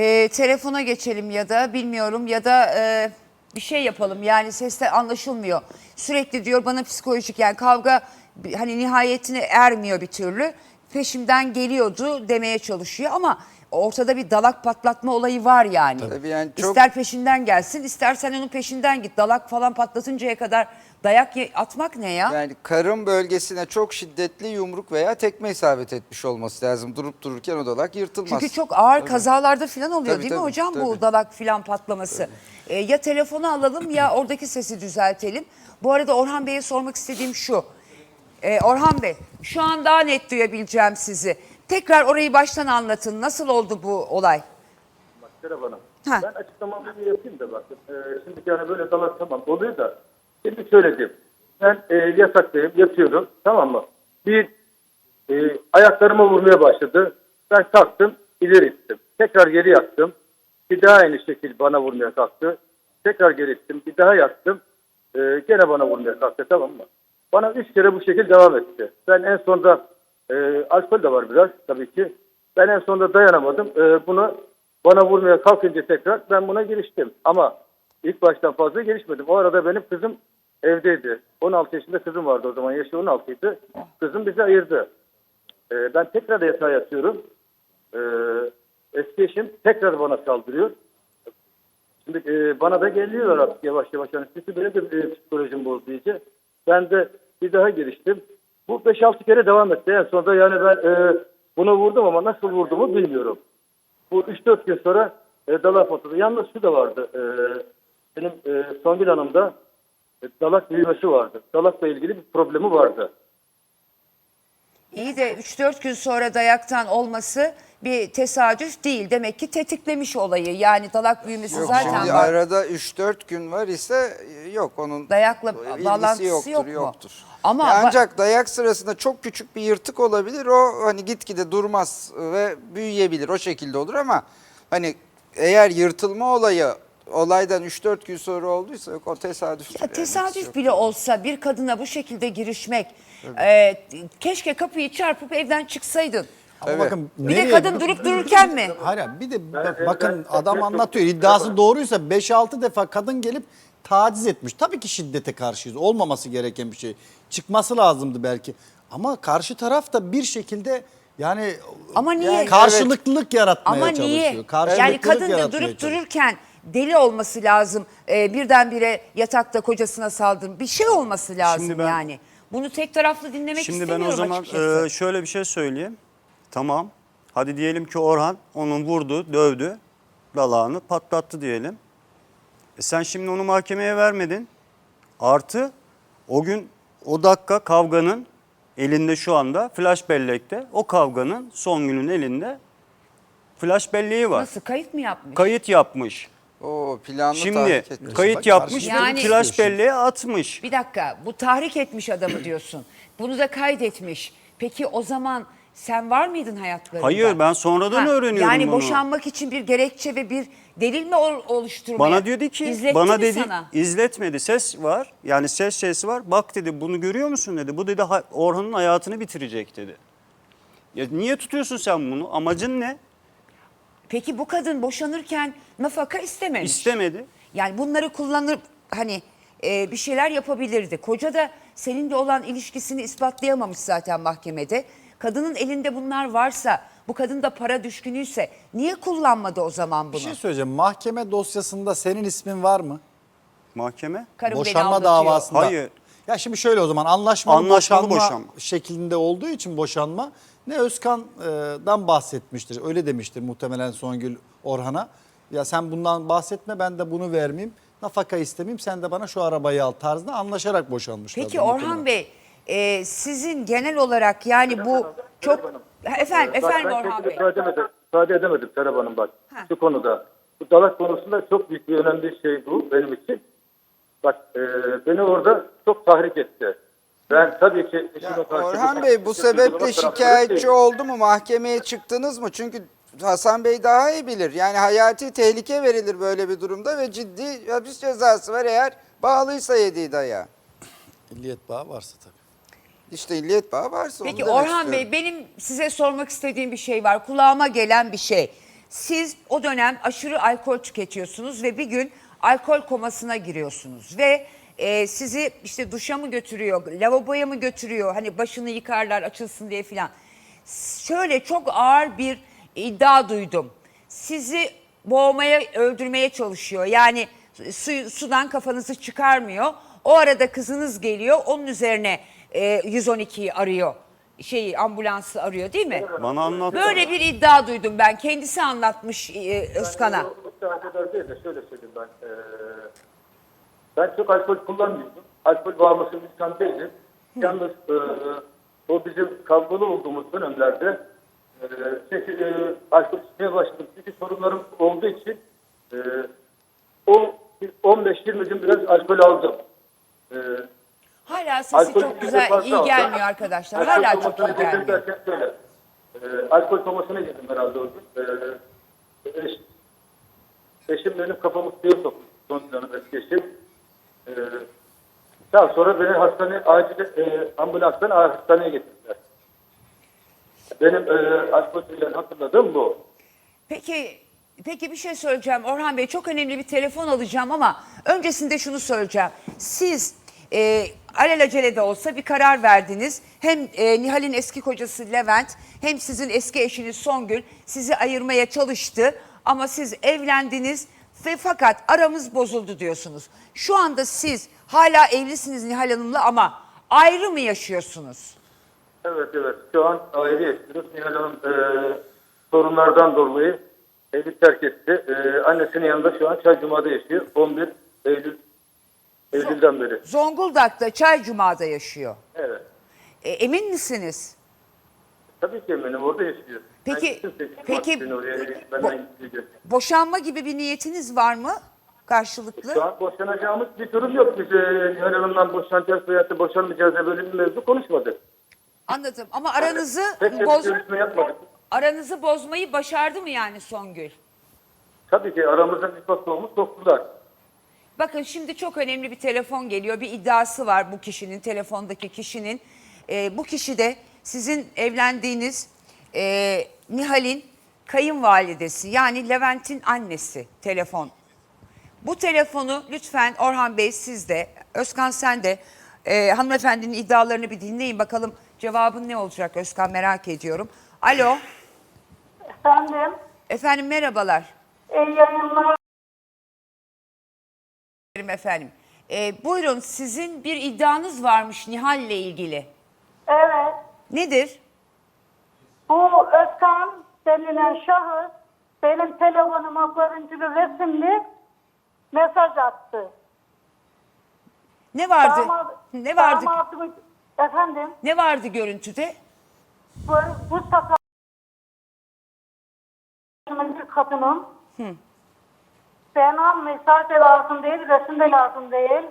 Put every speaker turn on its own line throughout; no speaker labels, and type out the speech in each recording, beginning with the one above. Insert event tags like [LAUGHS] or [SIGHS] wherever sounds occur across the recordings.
e, telefona geçelim ya da bilmiyorum ya da e, bir şey yapalım. Yani seste anlaşılmıyor. Sürekli diyor bana psikolojik yani kavga hani nihayetine ermiyor bir türlü. Peşimden geliyordu demeye çalışıyor ama ortada bir dalak patlatma olayı var yani.
Tabii yani çok-
İster peşinden gelsin istersen onun peşinden git. Dalak falan patlatıncaya kadar dayak atmak ne ya?
Yani karın bölgesine çok şiddetli yumruk veya tekme isabet etmiş olması lazım. Durup dururken o dalak yırtılmaz.
Çünkü çok ağır kazalarda falan oluyor
Tabii,
değil mi
tabii,
hocam bu
tabii.
dalak falan patlaması. Ee, ya telefonu alalım ya oradaki sesi düzeltelim. Bu arada Orhan Bey'e sormak istediğim şu. Ee, Orhan Bey şu an daha net duyabileceğim sizi. Tekrar orayı baştan anlatın. Nasıl oldu bu olay?
Bak Serap Hanım.
Ha.
Ben açıklamamı yapayım da bakın. Ee, şimdi yani böyle dalak tamam oluyor da. Şimdi söyledim. Ben e, yasaktayım, yatıyorum. Tamam mı? Bir e, ayaklarıma vurmaya başladı. Ben kalktım, ileri ittim. Tekrar geri yattım. Bir daha aynı şekil bana vurmaya kalktı. Tekrar geri ittim. Bir daha yattım. E, gene bana vurmaya kalktı tamam mı? Bana üç kere bu şekil devam etti. Ben en sonunda e, alkol de var biraz tabii ki. Ben en sonunda dayanamadım. E, bunu bana vurmaya kalkınca tekrar ben buna giriştim. Ama ilk baştan fazla girişmedim. O arada benim kızım evdeydi. 16 yaşında kızım vardı o zaman. Yaşı 16 idi. Kızım bizi ayırdı. E, ben tekrar yatağa yatıyorum. E, eski eşim tekrar bana saldırıyor. Şimdi e, bana da geliyorlar artık yavaş yavaş. Yani sesi benim de e, psikolojim bozdu iyice. Ben de bir daha giriştim. Bu 5-6 kere devam etti. En sonunda yani ben e, bunu vurdum ama nasıl vurduğumu bilmiyorum. Bu 3-4 gün sonra e, dalak patladı. Yalnız şu da vardı. E, benim e, Songül Hanım'da e, dalak büyümesi vardı. Dalakla ilgili bir problemi vardı.
İyi de 3-4 gün sonra dayaktan olması bir tesadüf değil. Demek ki tetiklemiş olayı. Yani dalak büyümesi
Yok,
zaten
şimdi
var.
arada 3-4 gün var ise e, yok onun
Dayakla
ilgisi
bağlantısı
yoktur,
yok mu?
yoktur.
Ama
Ya ancak dayak sırasında çok küçük bir yırtık olabilir. O hani gitgide durmaz ve büyüyebilir. O şekilde olur ama hani eğer yırtılma olayı olaydan 3-4 gün sonra olduysa yok o tesadüf.
Ya tesadüf bile olsa bir kadına bu şekilde girişmek, e, keşke kapıyı çarpıp evden çıksaydın.
Ama
Evet.
bakın
Bir de
nereye-
kadın durup dururken mi?
Hayır bir de bak- bakın adam anlatıyor iddiası doğruysa 5-6 defa kadın gelip taciz etmiş. Tabii ki şiddete karşıyız. Olmaması gereken bir şey. Çıkması lazımdı belki. Ama karşı taraf da bir şekilde yani
Ama niye?
yani karşılıklılık yaratmaya
Ama
çalışıyor.
niye?
Karşılıklılık
Yani kadın da durup
çalışıyor.
dururken deli olması lazım. E, birdenbire yatakta kocasına saldırın. Bir şey olması lazım
Şimdi ben-
yani. Bunu tek taraflı dinlemek
Şimdi ben
istemiyorum
o zaman
açıkçası.
e, şöyle bir şey söyleyeyim. Tamam. Hadi diyelim ki Orhan onun vurdu, dövdü. Dalağını patlattı diyelim. E sen şimdi onu mahkemeye vermedin. Artı o gün o dakika kavganın elinde şu anda flash bellekte. O kavganın son günün elinde flash belleği var.
Nasıl kayıt mı yapmış?
Kayıt yapmış.
O planlı
Şimdi
tahrik etmiş.
kayıt yapmış
Yani-
flash belleğe atmış.
Bir dakika bu tahrik etmiş adamı diyorsun. Bunu da kaydetmiş. Peki o zaman sen var mıydın hayatlarında?
Hayır, ben sonradan öğreniyorum
Yani
bunu.
boşanmak için bir gerekçe ve bir delil mi ol- oluşturmaya?
Bana dedi ki
İzletti
bana
mi
dedi
sana?
izletmedi ses var. Yani ses sesi var. Bak dedi bunu görüyor musun dedi. Bu dedi ha- Orhan'ın hayatını bitirecek dedi. Ya niye tutuyorsun sen bunu? Amacın ne?
Peki bu kadın boşanırken nafaka istememiş.
İstemedi.
Yani bunları kullanır hani e, bir şeyler yapabilirdi. Koca da seninle olan ilişkisini ispatlayamamış zaten mahkemede. Kadının elinde bunlar varsa, bu kadın da para düşkünüyse niye kullanmadı o zaman bunu?
Bir şey söyleyeceğim. Mahkeme dosyasında senin ismin var mı?
Mahkeme.
Karım beni
Boşanma
aldatıyor.
davasında.
Hayır.
Ya şimdi şöyle o zaman anlaşmalı,
Anlaşmalı
boşanma,
boşanma.
şeklinde olduğu için boşanma ne Özkan'dan bahsetmiştir. Öyle demiştir muhtemelen Songül Orhan'a. Ya sen bundan bahsetme ben de bunu vermeyeyim. Nafaka istemeyeyim sen de bana şu arabayı al tarzında anlaşarak boşanmışlar.
Peki Orhan Bey, e, sizin genel olarak yani bu çok... Efendim,
Bak,
efendim
ben
Orhan Bey.
müsaade edemedim, müsaade edemedim Serap Hanım bak.
Ha.
Şu konuda. Bu dalak konusunda çok büyük bir önemli şey bu benim için. Bak e, beni orada çok tahrik etti. Ben tabii ki... eşime karşı-
Orhan Bey bu sebeple şikayetçi oldu mu? Mahkemeye çıktınız mı? Çünkü Hasan Bey daha iyi bilir. Yani hayati tehlike verilir böyle bir durumda ve ciddi hapis cezası var eğer bağlıysa yediği dayağı.
Milliyet bağı varsa tabii.
İşte illiyet bağı varsa
Peki
demek
Orhan
istiyorum.
Bey benim size sormak istediğim bir şey var. Kulağıma gelen bir şey. Siz o dönem aşırı alkol tüketiyorsunuz ve bir gün alkol komasına giriyorsunuz ve e, sizi işte duşa mı götürüyor, lavaboya mı götürüyor, hani başını yıkarlar açılsın diye filan. Şöyle çok ağır bir iddia duydum. Sizi boğmaya, öldürmeye çalışıyor. Yani su, sudan kafanızı çıkarmıyor. O arada kızınız geliyor, onun üzerine e, 112'yi arıyor. Şeyi ambulansı arıyor değil mi?
Bana anlat.
Böyle bir iddia duydum ben. Kendisi anlatmış e, Özkan'a.
Yani o- o kadar değil de şöyle söyleyeyim ben. Ee, ben çok alkol kullanmıyordum. Alkol bağımlısı bir değilim. Yalnız e, o bizim kavgalı olduğumuz dönemlerde e, çünkü, e, alkol içmeye başladım. Çünkü sorunlarım olduğu için e, o bir 15-20 gün biraz alkol aldım. E,
Hala sesi
alkol
çok güzel, iyi gelmiyor arkadaşlar.
Alkol
Hala çok iyi gelmiyor.
şöyle, E, alkol komasına girdim herhalde o gün. E, eş- Eşim benim kafamı suya soktu. Son canım eski eşim. Ee, daha sonra beni hastane acil e, ambulanstan hastaneye getirdiler. Benim e, alkolden hatırladığım bu.
Peki peki bir şey söyleyeceğim Orhan Bey çok önemli bir telefon alacağım ama öncesinde şunu söyleyeceğim. Siz e, alelacele de olsa bir karar verdiniz. Hem e, Nihal'in eski kocası Levent hem sizin eski eşiniz Songül sizi ayırmaya çalıştı ama siz evlendiniz ve fakat aramız bozuldu diyorsunuz. Şu anda siz hala evlisiniz Nihal Hanım'la ama ayrı mı yaşıyorsunuz?
Evet evet şu an ayrı yaşıyoruz. Nihal Hanım e, sorunlardan dolayı evi terk etti. E, annesinin yanında şu an Çaycuma'da yaşıyor. 11 Eylül Eylül'den beri.
Zonguldak'ta Çaycuma'da yaşıyor.
Evet.
E, emin misiniz?
Tabii ki eminim orada yaşıyor.
Peki- peki-
gidiyor.
Boşanma gibi bir niyetiniz var mı? Karşılıklı.
Şu an boşanacağımız bir durum yok. Biz e, Nihal Hanım'dan boşanacağız veya da boşanmayacağız diye böyle bir mevzu konuşmadık.
Anladım ama aranızı
tek
boz
yapmadık.
aranızı bozmayı başardı mı yani Songül?
Tabii ki aramızda bir patlağımız soktular.
Bakın şimdi çok önemli bir telefon geliyor. Bir iddiası var bu kişinin, telefondaki kişinin. Ee, bu kişi de sizin evlendiğiniz e, Nihal'in kayınvalidesi yani Levent'in annesi telefon. Bu telefonu lütfen Orhan Bey siz de, Özkan sen de e, hanımefendinin iddialarını bir dinleyin. Bakalım cevabın ne olacak Özkan merak ediyorum. Alo,
Efendim,
efendim merhabalar.
iyi yayınlar.
Efendim, E, buyurun sizin bir iddianız varmış Nihal'le ilgili.
Evet,
Nedir?
bu Özkan denilen şahıs benim telefonuma görüntülü resimli mesaj attı.
Ne vardı?
Damat-
ne vardı?
damadımı- efendim,
Ne vardı görüntüde?
bu, bu bir kadının bana mesaj da lazım değil, resim de lazım değil.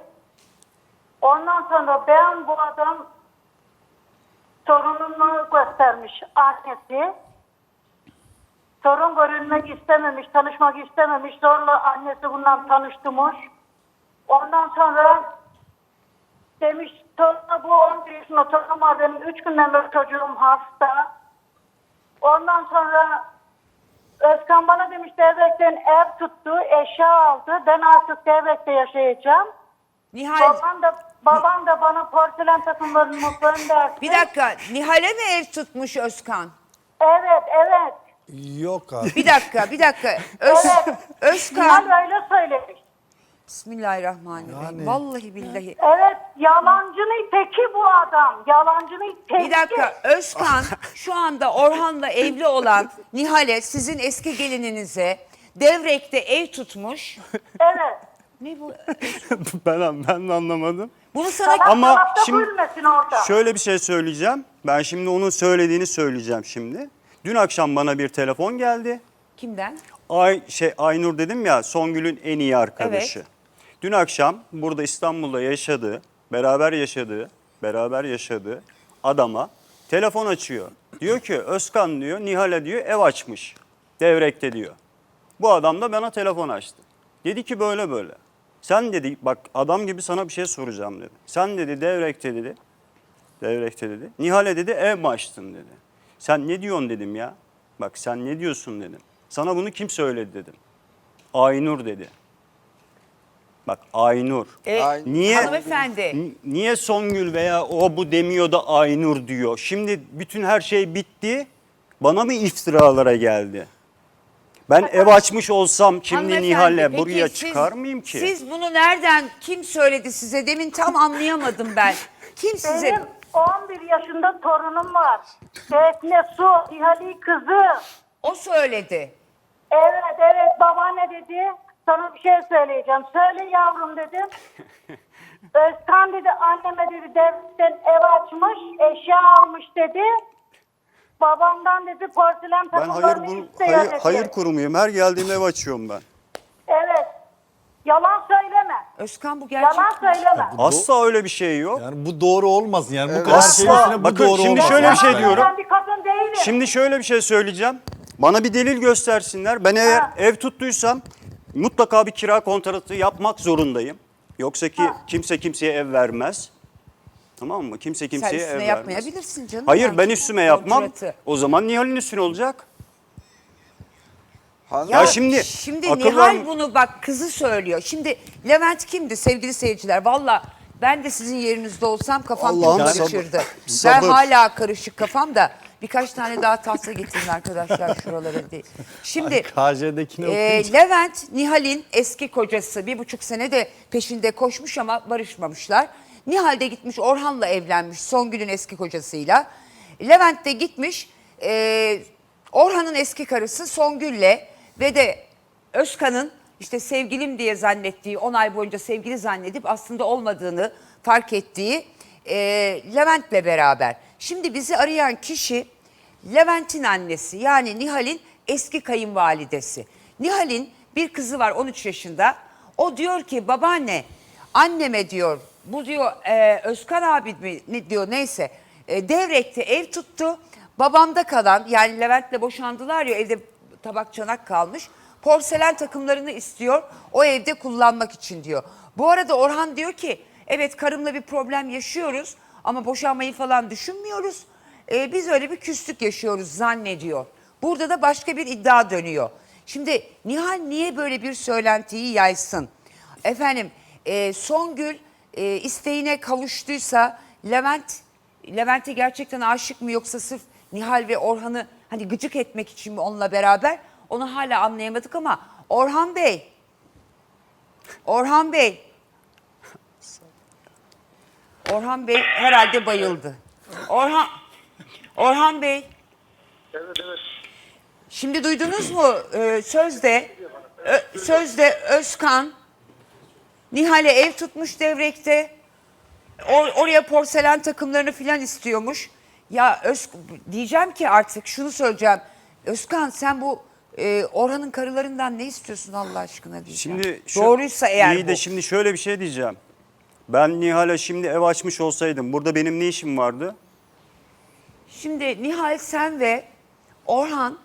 Ondan sonra ben bu adam torunumu göstermiş annesi. Torun görünmek istememiş, tanışmak istememiş. Zorla annesi bundan tanıştırmış. Ondan sonra demiş torunu bu 11 yaşında torunum var benim. Üç günden beri çocuğum hasta. Ondan sonra Özkan bana demiş devletten ev tuttu, eşya aldı. Ben artık devlette yaşayacağım.
Nihal,
Babam da babam da bana porselen takımlarını gönderdi.
bir dakika. Nihal'e mi ev tutmuş Özkan?
Evet, evet.
Yok abi.
Bir dakika, bir dakika. [LAUGHS] Öz,
Evet.
Özkan.
Nihal öyle söylemiş.
Bismillahirrahmanirrahim.
Yani-
Vallahi billahi.
Evet, yalancının teki bu adam. Yalancının teki.
Bir dakika Özkan [LAUGHS] şu anda Orhan'la evli olan Nihal'e sizin eski gelininize Devrek'te ev tutmuş.
Evet.
Ne bu? [LAUGHS]
ben, ben de anlamadım.
Bunu sana
Ama
da
şimdi-
gülmesin orada.
Şöyle bir şey söyleyeceğim. Ben şimdi onun söylediğini söyleyeceğim şimdi. Dün akşam bana bir telefon geldi.
kimden?
Ay şey Aynur dedim ya Songül'ün en iyi arkadaşı.
Evet.
Dün akşam burada İstanbul'da yaşadığı, beraber yaşadığı, beraber yaşadığı adama telefon açıyor. Diyor ki Özkan diyor Nihal'e diyor ev açmış. Devrek'te diyor. Bu adam da bana telefon açtı. Dedi ki böyle böyle. Sen dedi bak adam gibi sana bir şey soracağım dedi. Sen dedi Devrek'te dedi. Devrek'te dedi. Nihal'e dedi ev mi açtın dedi. Sen ne diyorsun dedim ya. Bak sen ne diyorsun dedim. Sana bunu kim söyledi dedim. Aynur dedi. Bak Aynur.
E,
Ay-
Niye?
Hanımefendi.
N- Niye Songül veya o bu demiyor da Aynur diyor? Şimdi bütün her şey bitti. Bana mı iftiralara geldi? Ben ev açmış olsam şimdi
Hanımefendi,
Nihal'le
peki
buraya
siz-
çıkar mıyım ki?
Siz bunu nereden, kim söyledi size? Demin tam anlayamadım ben. Kim size?
Benim 11 yaşında torunum var. Defne Su, İhali kızı.
O söyledi.
Evet evet babaanne dedi. Sana bir şey söyleyeceğim. Söyle yavrum dedim. [LAUGHS] Özkan dedi anneme dedi devletten ev açmış, eşya almış dedi. Babamdan dedi porselen
Ben hayır,
takımlarını
bu,
istiyor
hayır,
dedi.
hayır kurumuyum. Her geldiğimde ev açıyorum ben.
Evet. Yalan söyleme.
Özkan bu gerçek.
Yalan söyleme.
Asla öyle bir şey yok.
Yani bu doğru olmaz. Yani bu
Evet.
kadar şey
Asla.
bu
Bakın
doğru
şimdi
olmaz.
şöyle bir şey
Yani.
diyorum.
Ben bir kadın değilim.
Şimdi şöyle bir şey söyleyeceğim. Bana bir delil göstersinler. Ben eğer
Ha.
ev tuttuysam mutlaka bir kira kontratı yapmak zorundayım. Yoksa ki
Ha.
kimse kimseye ev vermez. Tamam mı? Kimse
Sen
kimseye ev
üstüne
vermez.
yapmayabilirsin canım.
Hayır
yani.
ben üstüme yapmam.
Kontratı.
O zaman Nihal'in üstüne olacak.
Hanım-
Ya şimdi
Şimdi
akıllar-
Nihal bunu bak kızı söylüyor. Şimdi Levent kimdi sevgili seyirciler? Valla ben de sizin yerinizde olsam kafam çok
Allah'ım
karışırdı. Ben
sabır.
hala karışık kafam da birkaç tane daha tahta getirin arkadaşlar şuralara diye. Şimdi
KJ'dekini
e,
okuyunca.
Levent Nihal'in eski kocası bir buçuk sene de peşinde koşmuş ama barışmamışlar. Nihal de gitmiş Orhan'la evlenmiş Songül'ün eski kocasıyla. Levent de gitmiş e, Orhan'ın eski karısı Songül'le ve de Özkan'ın işte sevgilim diye zannettiği 10 ay boyunca sevgili zannedip aslında olmadığını fark ettiği e, Levent'le beraber. Şimdi bizi arayan kişi Levent'in annesi yani Nihal'in eski kayınvalidesi. Nihal'in bir kızı var 13 yaşında. O diyor ki babaanne anneme diyor bu diyor e, Özkan abi mi ne diyor neyse e, Devrek'te ev tuttu. Babamda kalan yani Levent'le boşandılar ya evde tabak çanak kalmış. Porselen takımlarını istiyor o evde kullanmak için diyor. Bu arada Orhan diyor ki evet karımla bir problem yaşıyoruz ama boşanmayı falan düşünmüyoruz. Ee, biz öyle bir küslük yaşıyoruz zannediyor. Burada da başka bir iddia dönüyor. Şimdi Nihal niye böyle bir söylentiyi yaysın? Efendim e, Songül e, isteğine kavuştuysa Levent Levent'e gerçekten aşık mı yoksa sırf Nihal ve Orhan'ı hani gıcık etmek için mi onunla beraber? Onu hala anlayamadık ama Orhan Bey Orhan Bey Orhan Bey herhalde bayıldı. Orhan Orhan Bey
Evet evet.
Şimdi duydunuz mu Ee, sözde Ö- sözde Özkan Nihal'e ev tutmuş devrekte. Or- oraya porselen takımlarını filan istiyormuş. Ya Öz diyeceğim ki artık şunu söyleyeceğim. Özkan sen bu e, Orhan'ın karılarından ne istiyorsun Allah aşkına diyeceğim.
Şimdi şu-
Doğruysa eğer
iyi
bu.
de şimdi şöyle bir şey diyeceğim. Ben Nihal'e şimdi ev açmış olsaydım burada benim ne işim vardı?
Şimdi Nihal sen ve Orhan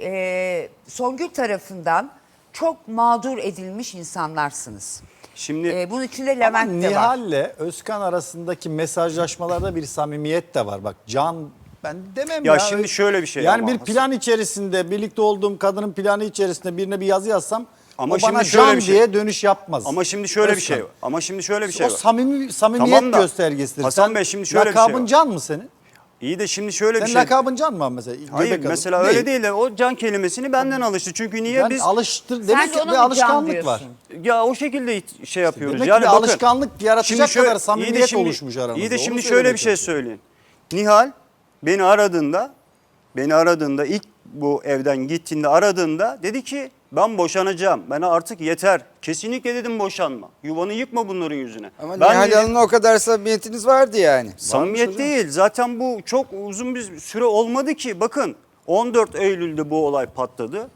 e, Songül tarafından çok mağdur edilmiş insanlarsınız.
Şimdi
E, bunun içinde Levent de var.
Nihal'le Özkan arasındaki mesajlaşmalarda bir samimiyet de var. Bak Can ben demem
Ya
ya.
şimdi şöyle bir şey
Yani
ama
bir plan içerisinde birlikte olduğum kadının planı içerisinde birine bir yazı yazsam
Ama
o bana
şimdi şöyle
Can
bir şey-
diye dönüş yapmaz.
ama şimdi şöyle bir
Özkan.
şey var. Ama şimdi şöyle bir şey
o
var.
samimi samimiyet
Tamam da,
göstergesidir.
Hasan
Sen
Bey, şimdi şöyle bir şey
lakabın
var.
Can mı senin?
İyi de şimdi şöyle
Senin
bir şey.
lakabın Can mı mesela?
Hayır
Göbek adı.
mesela öyle değil de o can kelimesini benden alıştı. Çünkü niye
Ben
biz
alıştır
Sen
demek
de
ki
ona
bir
mı Can
alışkanlık var.
diyorsun?
ya o şekilde şey yapıyoruz.
Demek ki
yani
bir
bakın,
alışkanlık yaratacak
şimdi şöyle-
kadar
iyi de
samimiyet
şimdi-
oluşmuş aranızda.
İyi de
Onu
şimdi
söylemeye
şöyle bir şey
çalışıyorum.
söyleyeyim. Nihal beni aradığında beni aradığında ilk bu evden gittiğinde aradığında dedi ki ben boşanacağım. Bana artık yeter. Kesinlikle dedim boşanma. Yuvanı yıkma bunların yüzüne.
Ama
ben
Nihal Hanım'la o kadar samimiyetiniz vardı yani.
Samimiyet değil. Zaten bu çok uzun bir süre olmadı ki. Bakın 14 Eylül'de bu olay patladı.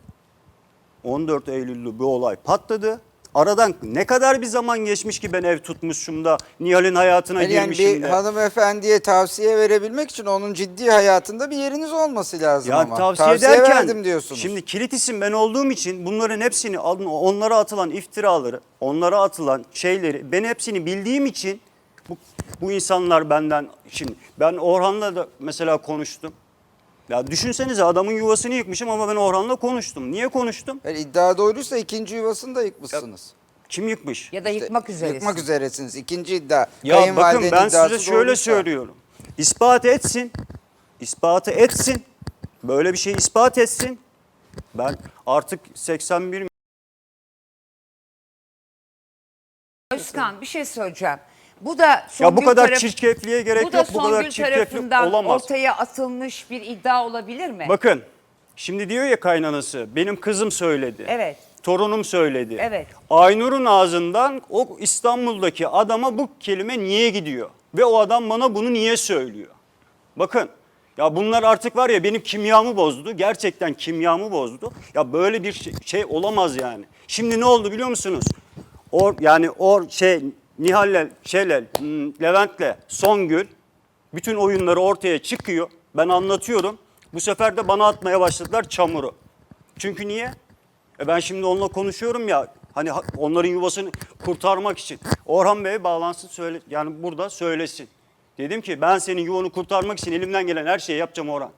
14 Eylül'de bu olay patladı. Aradan ne kadar bir zaman geçmiş ki ben ev tutmuşum da Nihal'in hayatına
Yani, yani
girmişim
bir
de.
hanımefendiye tavsiye verebilmek için onun ciddi hayatında bir yeriniz olması lazım
Ya
ama.
tavsiye, ederken
verdim diyorsunuz.
şimdi kilit isim ben olduğum için bunların hepsini onlara atılan iftiraları, onlara atılan şeyleri ben hepsini bildiğim için bu, bu insanlar benden şimdi ben Orhan'la da mesela konuştum. Ya düşünsenize adamın yuvasını yıkmışım ama ben Orhan'la konuştum. Niye konuştum?
Yani iddia doğruysa ikinci yuvasını da yıkmışsınız.
Kim yıkmış?
Ya da yıkmak üzeresin.
Yıkmak üzeresiniz. İkinci iddia.
Ya bakın ben size şöyle
doğruysa.
söylüyorum. İspat etsin. İspatı etsin. Böyle bir şey ispat etsin. Ben artık 81
Özkan bir şey söyleyeceğim. Bu da
Ya bu
Songül
kadar
taraf-
çirkefliğe gerek
bu da
yok. Bu kadar
Songül
çirkeflik
tarafından
olamaz.
ortaya atılmış bir iddia olabilir mi?
Bakın şimdi diyor ya kaynanası benim kızım söyledi.
Evet.
Torunum söyledi.
Evet.
Aynur'un ağzından o İstanbul'daki adama bu kelime niye gidiyor? Ve o adam bana bunu niye söylüyor? Bakın ya bunlar artık var ya benim kimyamı bozdu. Gerçekten kimyamı bozdu. Ya böyle bir şey, şey olamaz yani. Şimdi ne oldu biliyor musunuz? O yani o şey Nihal'le şeyle hmm, Levent'le Songül bütün oyunları ortaya çıkıyor. Ben anlatıyorum. Bu sefer de bana atmaya başladılar çamuru. Çünkü niye? E ben şimdi onunla konuşuyorum ya. Hani ha- onların yuvasını kurtarmak için. Orhan Bey bağlansın söyle yani burada söylesin. Dedim ki ben senin yuvanı kurtarmak için elimden gelen her şeyi yapacağım Orhan.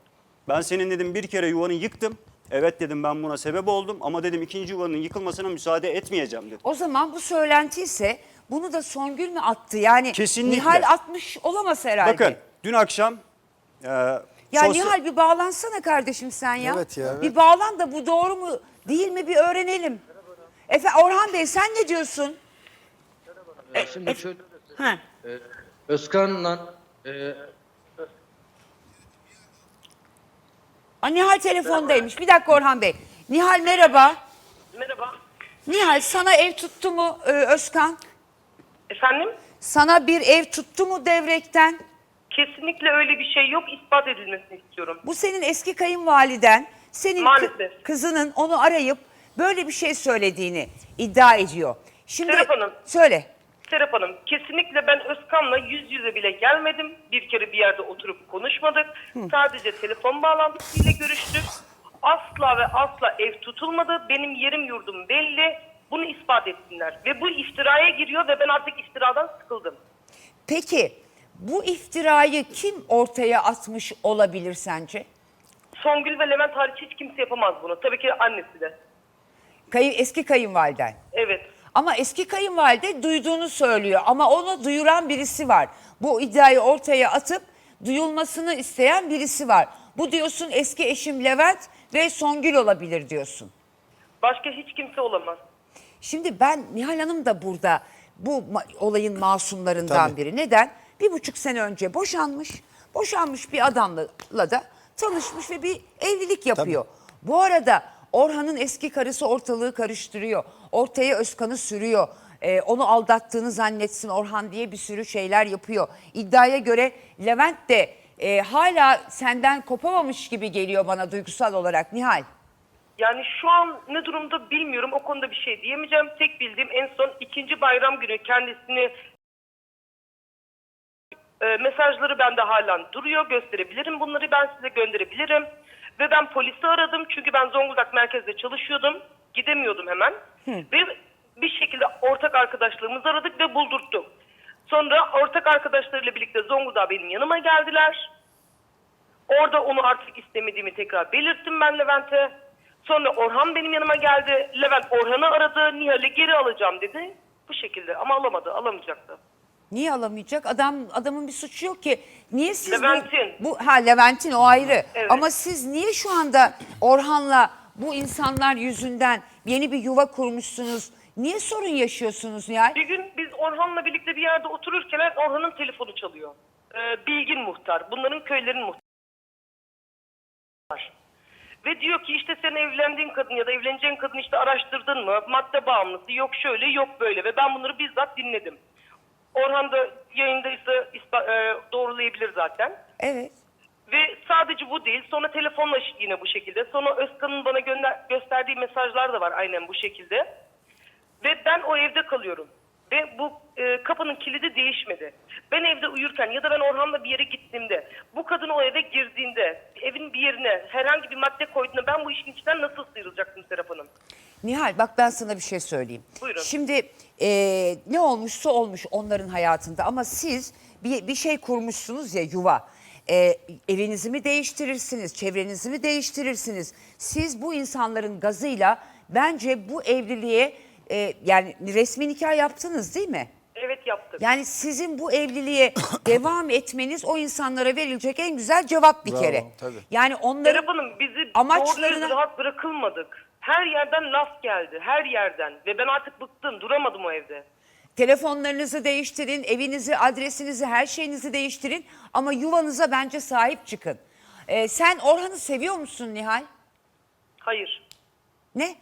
Ben senin dedim bir kere yuvanı yıktım. Evet dedim ben buna sebep oldum ama dedim ikinci yuvanın yıkılmasına müsaade etmeyeceğim dedim.
O zaman bu söylenti ise bunu da Songül mü attı? Yani
Kesinlikle.
Nihal atmış olamaz herhalde.
Bakın dün akşam e,
Ya
sosyal-
Nihal bir bağlansana kardeşim sen ya.
Evet ya, evet.
Bir bağlan da bu doğru mu değil mi bir öğrenelim. Efe Orhan Bey sen ne diyorsun?
Ya Şimdi şöyle
Ha.
e, Özkan'la e,
Aa, Nihal telefondaymış. Bir dakika Orhan Bey. Nihal merhaba.
Merhaba.
Nihal sana ev tuttu mu e, Özkan?
Efendim?
Sana bir ev tuttu mu devrekten?
Kesinlikle öyle bir şey yok. İspat edilmesini istiyorum.
Bu senin eski kayınvaliden senin kı-
Maalesef.
kızının onu arayıp böyle bir şey söylediğini iddia ediyor. Şimdi
Serap Hanım.
söyle.
Serap Hanım, kesinlikle ben Özkan'la yüz yüze bile gelmedim. Bir kere bir yerde oturup konuşmadık. Sadece telefon bağlantısıyla görüştük. Asla ve asla ev tutulmadı. Benim yerim yurdum belli. Bunu ispat etsinler. Ve bu iftiraya giriyor ve ben artık iftiradan sıkıldım.
Peki bu iftirayı kim ortaya atmış olabilir sence?
Songül ve Levent hariç hiç kimse yapamaz bunu. Tabii ki annesi de.
Kayın, eski kayınvaliden.
Evet.
Ama eski kayınvalide duyduğunu söylüyor ama onu duyuran birisi var. Bu iddiayı ortaya atıp duyulmasını isteyen birisi var. Bu diyorsun eski eşim Levent ve Songül olabilir diyorsun.
Başka hiç kimse olamaz.
Şimdi ben Nihal Hanım da burada bu ma- olayın masumlarından
Tabii.
biri. Neden? Bir buçuk sene önce boşanmış. Boşanmış bir adamla da tanışmış ve bir evlilik yapıyor. Bu arada Orhan'ın eski karısı ortalığı karıştırıyor. Ortaya Özkan'ı sürüyor. Ee, onu aldattığını zannetsin Orhan diye bir sürü şeyler yapıyor. İddiaya göre Levent de e, hala senden kopamamış gibi geliyor bana duygusal olarak Nihal.
Yani şu an ne durumda bilmiyorum. O konuda bir şey diyemeyeceğim. Tek bildiğim en son ikinci bayram günü kendisini e, mesajları bende halen duruyor. Gösterebilirim bunları. Ben size gönderebilirim. Ve ben polisi aradım. Çünkü ben Zonguldak merkezde çalışıyordum. Gidemiyordum hemen. Ve bir şekilde ortak arkadaşlarımızı aradık ve buldurttuk. Sonra ortak arkadaşlarıyla birlikte Zonguldak'a benim yanıma geldiler. Orada onu artık istemediğimi tekrar belirttim ben Levent'e. Sonra Orhan benim yanıma geldi. Levent Orhan'ı aradı. Nihal'i geri alacağım dedi. Bu şekilde ama alamadı, alamayacaktı.
Niye alamayacak? Adam adamın bir suçu yok ki. Niye siz bu-
Levent'in.
bu, ha Levent'in o ayrı.
Evet.
Ama siz niye şu anda Orhan'la bu insanlar yüzünden yeni bir yuva kurmuşsunuz? Niye sorun yaşıyorsunuz Nihal?
Bir gün biz Orhan'la birlikte bir yerde otururken Orhan'ın telefonu çalıyor. Ee, Bilgin muhtar. Bunların köylerin muhtarı. Ve diyor ki işte sen evlendiğin kadın ya da evleneceğin kadın işte araştırdın mı? Madde bağımlısı yok şöyle yok böyle ve ben bunları bizzat dinledim. Orhan da yayındaysa e, doğrulayabilir zaten.
Evet.
Ve sadece bu değil. Sonra telefonla yine bu şekilde. Sonra Özkan'ın bana gönder gösterdiği mesajlar da var aynen bu şekilde. Ve ben o evde kalıyorum. Ve bu e, kapının kilidi değişmedi. Ben evde uyurken ya da ben Orhan'la bir yere gittiğimde, bu kadın o eve girdiğinde, evin bir yerine herhangi bir madde koyduğunda ben bu işin içinden nasıl sıyrılacaktım Serap Hanım?
Nihal bak ben sana bir şey söyleyeyim.
Buyurun.
Şimdi e, ne olmuşsa olmuş onların hayatında ama siz bir, bir şey kurmuşsunuz ya yuva. e, evinizi mi değiştirirsiniz, çevrenizi mi değiştirirsiniz? Siz bu insanların gazıyla bence bu evliliğe e, yani resmi nikah yaptınız değil mi?
Evet yaptık.
Yani sizin bu evliliğe [COUGHS] devam etmeniz o insanlara verilecek en güzel cevap bir
Bravo,
kere.
tabii.
Yani onların
Serap Hanım bizi
amaçlarına-
rahat bırakılmadık. Her yerden laf geldi. Her yerden. Ve ben artık bıktım. Duramadım o evde.
telefonlarınızı değiştirin, evinizi, adresinizi, her şeyinizi değiştirin ama yuvanıza bence sahip çıkın. Ee, sen Orhan'ı seviyor musun Nihal?
Hayır.
Ne?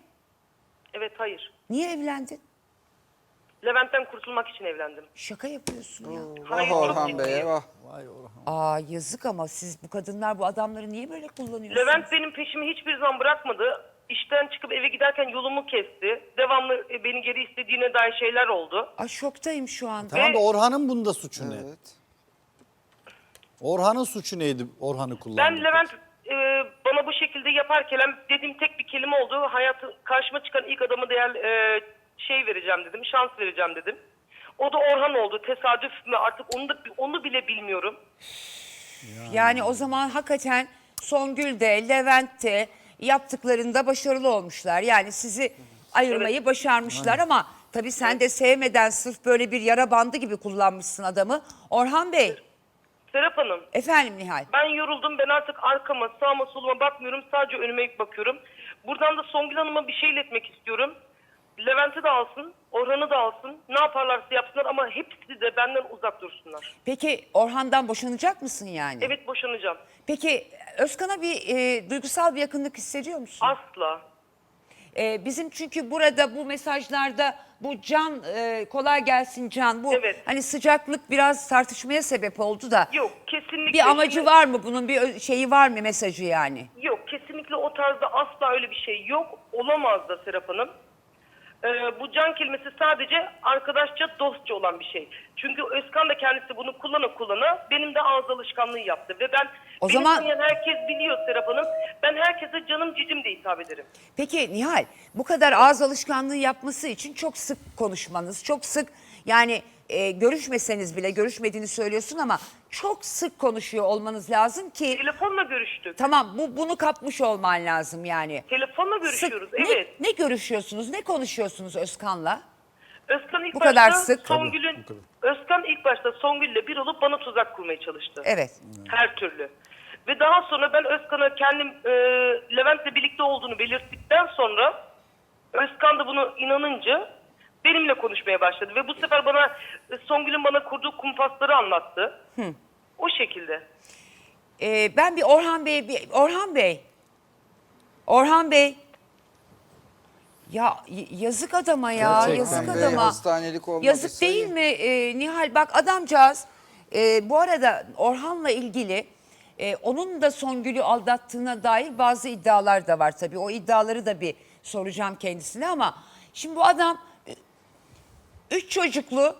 Evet hayır.
Niye evlendin?
Levent'ten kurtulmak için evlendim.
Şaka yapıyorsun ya.
Hayır,
Vah Orhan Bey'e vah.
Vay Orhan.
Aa yazık ama siz bu kadınlar bu adamları niye böyle kullanıyorsunuz?
Levent benim peşimi hiçbir zaman bırakmadı. İşten çıkıp eve giderken yolumu kesti. Devamlı e, beni geri istediğine dair şeyler oldu.
Ay şoktayım şu anda.
Tamam da Orhan'ın bunda suçu ne?
Evet.
Orhan'ın suçu neydi Orhan'ı kullanmak?
Ben Levent e, bana bu şekilde yaparken dediğim tek bir kelime oldu. Hayatı karşıma çıkan ilk adama değer e, şey vereceğim dedim, şans vereceğim dedim. O da Orhan oldu. Tesadüf mü artık onu da onu bile bilmiyorum.
Yani o zaman hakikaten Songül de Levent de yaptıklarında başarılı olmuşlar. Yani sizi ayırmayı başarmışlar ama tabii sen de sevmeden sırf böyle bir yara bandı gibi kullanmışsın adamı. Orhan Bey,
Serap Hanım,
efendim Nihal.
ben yoruldum. Ben artık arkama, sağıma, soluma bakmıyorum. Sadece önüme bakıyorum. Buradan da Songül Hanım'a bir şey iletmek istiyorum. Levent'i de alsın, Orhan'ı da alsın. Ne yaparlarsa yapsınlar ama hepsi de benden uzak dursunlar.
Peki Orhan'dan boşanacak mısın yani?
Evet boşanacağım.
Peki Özkan'a bir e, duygusal bir yakınlık hissediyor musun?
Asla.
E, bizim çünkü burada bu mesajlarda bu can e, kolay gelsin can bu
Evet.
hani sıcaklık biraz tartışmaya sebep oldu da.
Yok kesinlikle.
Bir amacı var mı bunun bir ö- şeyi var mı mesajı yani?
Yok kesinlikle o tarzda asla öyle bir şey yok. Olamaz da Serap Hanım. Ee, bu can kelimesi sadece arkadaşça dostça olan bir şey. Çünkü Özkan da kendisi bunu kullana kullana benim de ağız alışkanlığı yaptı. Ve ben
O
beni
zaman-
tanıyan herkes biliyor Serap Hanım. Ben herkese canım cicim de hitap ederim.
Peki Nihal bu kadar ağız alışkanlığı yapması için çok sık konuşmanız, çok sık yani e, görüşmeseniz bile görüşmediğini söylüyorsun ama çok sık konuşuyor olmanız lazım ki
Telefonla görüştük.
tamam bu bunu kapmış olman lazım yani.
Telefonla
Sık-
görüşüyoruz.
ne,
evet.
ne görüşüyorsunuz, ne konuşuyorsunuz Özkan'la?
Özkan ilk
Bu kadar
başta
sık.
Songül'ün Özkan ilk başta Songül'le bir olup bana tuzak kurmaya çalıştı.
Evet.
Her türlü. Ve daha sonra ben Özkan'a kendim e, Levent'le birlikte olduğunu belirttikten sonra Özkan da bunu inanınca benimle konuşmaya başladı. Ve bu sefer bana e, Songül'ün bana kurduğu kumpasları anlattı. O şekilde.
Ee, ben bir Orhan Bey, bir Orhan Bey, Orhan Bey. Ya yazık adama ya,
Gerçekten
yazık
de
adama.
hastanelik
Yazık değil mi e, Nihal? Bak adamcağız, e, bu arada Orhan'la ilgili e, onun da Songül'ü aldattığına dair bazı iddialar da var tabii. O iddiaları da bir soracağım kendisine ama şimdi bu adam üç çocuklu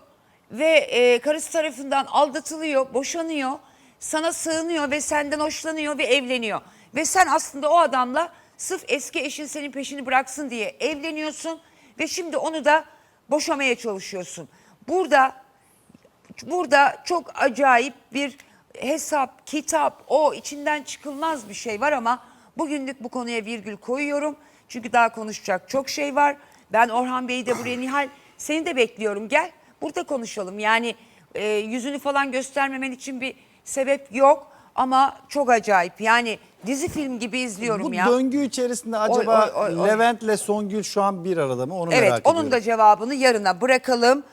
ve e, karısı tarafından aldatılıyor, boşanıyor, sana sığınıyor ve senden hoşlanıyor ve evleniyor. Ve sen aslında o adamla sırf eski eşin senin peşini bıraksın diye evleniyorsun ve şimdi onu da boşamaya çalışıyorsun. Burada burada çok acayip bir hesap, kitap, o içinden çıkılmaz bir şey var ama bugünlük bu konuya virgül koyuyorum. Çünkü daha konuşacak çok şey var. Ben Orhan Bey'i de buraya [SIGHS] Nihal seni de bekliyorum gel. Burada konuşalım. Yani e, yüzünü falan göstermemen için bir sebep yok ama çok acayip. Yani dizi film gibi izliyorum
Bu
ya.
döngü içerisinde acaba
oy, oy, oy.
Levent'le Songül şu an bir arada mı? Onu
Evet
merak ediyorum.
onun da cevabını yarına bırakalım.